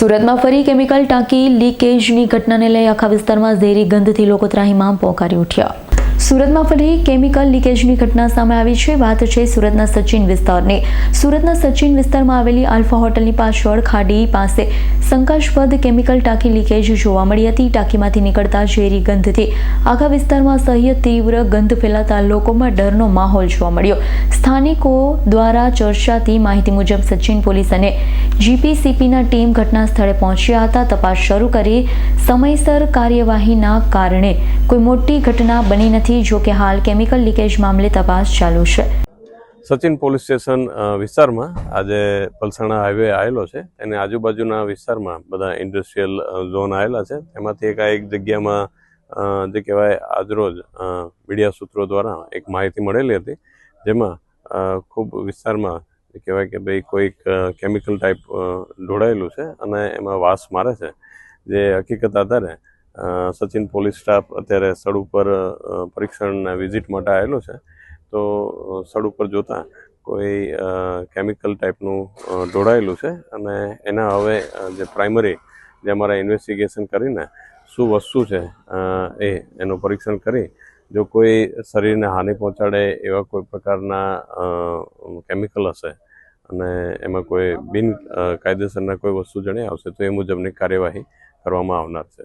સુરતમાં ફરી કેમિકલ ટાંકી લીકેજની ઘટનાને લઈ આખા વિસ્તારમાં ઝેરી ગંધથી લોકો ત્રાહીમામ પોકારી ઉઠ્યા. સુરતમાં ફરી કેમિકલ લીકેજની ઘટના સામે આવી છે. વાત છે સુરતના સચિન વિસ્તારની. સુરતના સચિન વિસ્તારમાં આવેલી આલ્ફા હોટલની પાછળ ખાડી પાસે શંકાસ્પદ કેમિકલ ટાંકી લીકેજ જોવા મળી હતી. ટાંકીમાંથી નીકળતા ઝેરી ગંધથી આખા વિસ્તારમાં સહ્ય તીવ્ર ગંધ ફેલાતા લોકોમાં ડરનો માહોલ જોવા મળ્યો. સ્થાનિકો દ્વારા ચર્ચાતી માહિતી મુજબ સચિન પોલીસ અને જીપીસીપીના ટીમ ઘટના સ્થળે પહોંચ્યા હતા. તપાસ શરૂ કરી સમયસર કાર્યવાહીના કારણે કોઈ મોટી ઘટના બની નથી જો કે હાલ કેમિકલ લીકેજ મામલે તપાસ ચાલુ છે. સચિન પોલીસ સ્ટેશન વિસ્તારમાં આજે પલસાણા હાઈવે આવેલો છે. એની આજુબાજુના વિસ્તારમાં બધા ઇન્ડસ્ટ્રીયલ ઝોન આવેલા છે. એમાંથી એક આ એક જગ્યામાં જે કહેવાય આજરોજ મીડિયા સૂત્રો દ્વારા એક માહિતી મળેલી હતી, જેમાં ખૂબ વિસ્તારમાં જે કહેવાય કે ભાઈ કોઈક કેમિકલ ટાઈપ ઢોળાયેલું છે અને એમાં વાસ મારે છે. જે હકીકત આધારે સચિન પોલીસ સ્ટાફ અત્યારે સ્થળ ઉપર પરીક્ષણના વિઝિટ માટે આવેલો છે. તો સ્થળ ઉપર જોતા કોઈ કેમિકલ ટાઈપનું ઢોળાયેલું છે અને એના હવે જે પ્રાઇમરી જે અમારા ઇન્વેસ્ટિગેશન કરીને શું વસ્તુ છે એ, એનું પરીક્ષણ કરી જો કોઈ શરીરને હાનિ પહોંચાડે એવા કોઈ પ્રકારના કેમિકલ હશે અને એમાં કોઈ બિન કાયદેસરના કોઈ વસ્તુ જણાવી આવશે તો એ મુજબની કાર્યવાહી કરવામાં આવનાર છે.